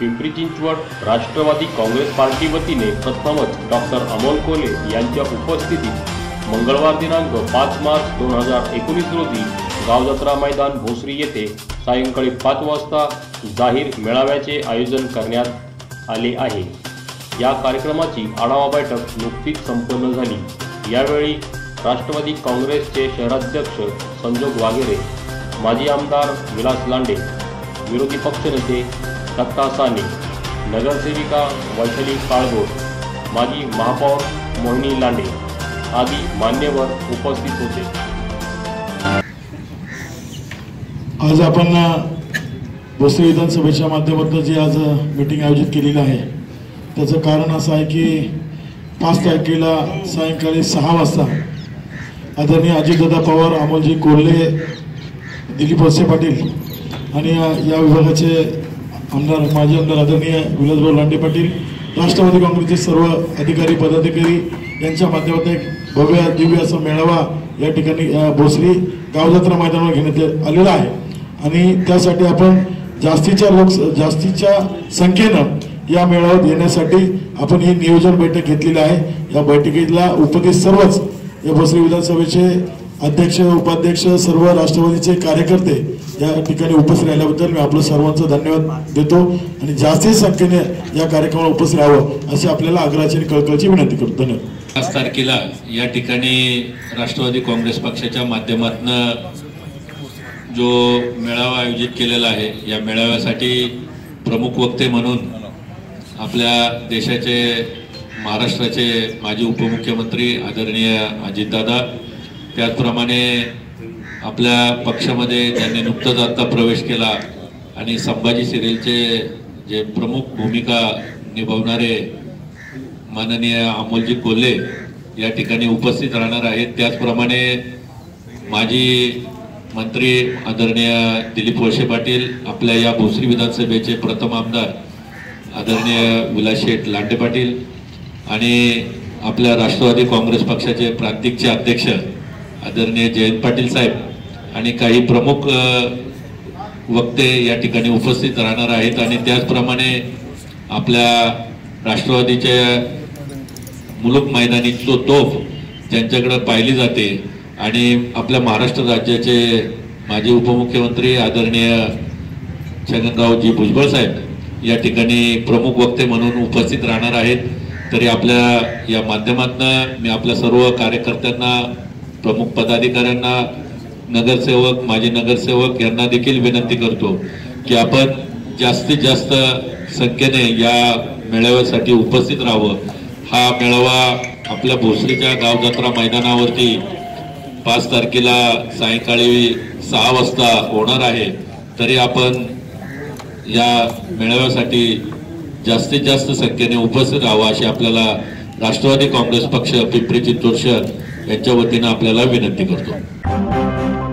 Pimpri Chinchwad Rashtrawadi Congress party वतीने प्रथमच doctor Amol कोले यांच्या उपस्थितीत मंगळवार दिनांक पाच मार्च दोन हजार एकोणीस रोजी गावजत्रा मैदान भोसरी येथे सायंकाळी पाच वाजता जाहीर मेळाव्याचे आयोजन करण्यात आले आहे. या कार्यक्रमाची आढावा बैठक नुकतीच संपन्न झाली. यावेळी राष्ट्रवादी काँग्रेसचे शहराध्यक्ष संजोग वाघेरे माजी आमदार विलास लांडे विरोधी पक्षनेते दत्ता साने नगरसेविका वैशाली काळभोर माजी महापौर मोहिनी लांडे आदी मान्यवर उपस्थित होते. आज आपण अ, भोसरी विधानसभेच्या माध्यमातून जी आज मीटिंग आयोजित केलेली आहे त्याचं कारण असं आहे की पाच तारखेला सायंकाळी सहा वाजता आदरणीय अजितदादा पवार अमोलजी कोल्हे दिलीप वसे पाटील आणि या विभागाचे आमदार माजी आमदार आदरणीय विलासभाऊ लांडे पाटील राष्ट्रवादी काँग्रेसचे सर्व अधिकारी पदाधिकारी यांच्या माध्यमातून एक भव्य दिव्य असा मेळावा या ठिकाणी भोसरी गावजात्रा मैदानावर घेण्यात आलेला आहे. आणि त्यासाठी आपण जास्तीच्या लोक जास्तीच्या संख्येनं या मेळाव्यात येण्यासाठी आपण ही नियोजन बैठक घेतलेली आहे. या बैठकीला उपस्थित सर्वच या भोसरी विधानसभेचे अध्यक्ष उपाध्यक्ष सर्व राष्ट्रवादीचे कार्यकर्ते या ठिकाणी उपस्थित राहिल्याबद्दल मी आपलं सर्वांचं धन्यवाद देतो आणि जास्तीत संख्येने या कार्यक्रमाला उपस्थित राहावं अशी आपल्याला आग्रहाची आणि कळकळची विनंती करतो. धन्यवाद. पाच तारखेला या ठिकाणी राष्ट्रवादी काँग्रेस पक्षाच्या माध्यमातून जो मेळावा आयोजित केलेला आहे या मेळाव्यासाठी प्रमुख वक्ते म्हणून आपल्या देशाचे महाराष्ट्राचे माजी उपमुख्यमंत्री आदरणीय अजितदादा त्याचप्रमाणे आपल्या पक्षामध्ये त्यांनी नुकतंच आता प्रवेश केला आणि संभाजी सिरियलचे जे प्रमुख भूमिका निभावणारे माननीय अमोलजी कोल्हे या ठिकाणी उपस्थित राहणार आहेत. त्याचप्रमाणे माजी मंत्री आदरणीय दिलीप वळसे पाटील आपल्या या भोसरी विधानसभेचे प्रथम आमदार आदरणीय विलास शेठ लांडे पाटील आणि आपल्या राष्ट्रवादी काँग्रेस पक्षाचे प्रांतिकचे अध्यक्ष आदरणीय जयंत पाटील साहेब आणि काही प्रमुख वक्ते या ठिकाणी उपस्थित राहणार आहेत आणि त्याचप्रमाणे आपल्या राष्ट्रवादीच्या मुलुक मैदानी तो तोफ ज्यांच्याकडे पाहिली जाते आणि आपल्या महाराष्ट्र राज्याचे माजी उपमुख्यमंत्री आदरणीय छगनरावजी भुजबळ साहेब या ठिकाणी प्रमुख वक्ते म्हणून उपस्थित राहणार आहेत. तरी आपल्या या माध्यमातून मी आपल्या सर्व कार्यकर्त्यांना प्रमुख पदाधिकाऱ्यांना नगरसेवक माजी नगरसेवक यांना देखील विनंती करतो की आपण जास्तीत जास्त संख्येने या मेळाव्यासाठी उपस्थित राहावं. हा मेळावा आपल्या भोसरीच्या गावजत्रा मैदानावरती पाच तारखेला सायंकाळी सहा वाजता होणार आहे. तरी आपण या मेळाव्यासाठी जास्तीत जास्त संख्येने उपस्थित राहावं अशी आपल्याला राष्ट्रवादी काँग्रेस पक्ष पिंपरी चिंचवड शहर यांच्या वतीनं आपल्याला विनंती करतो.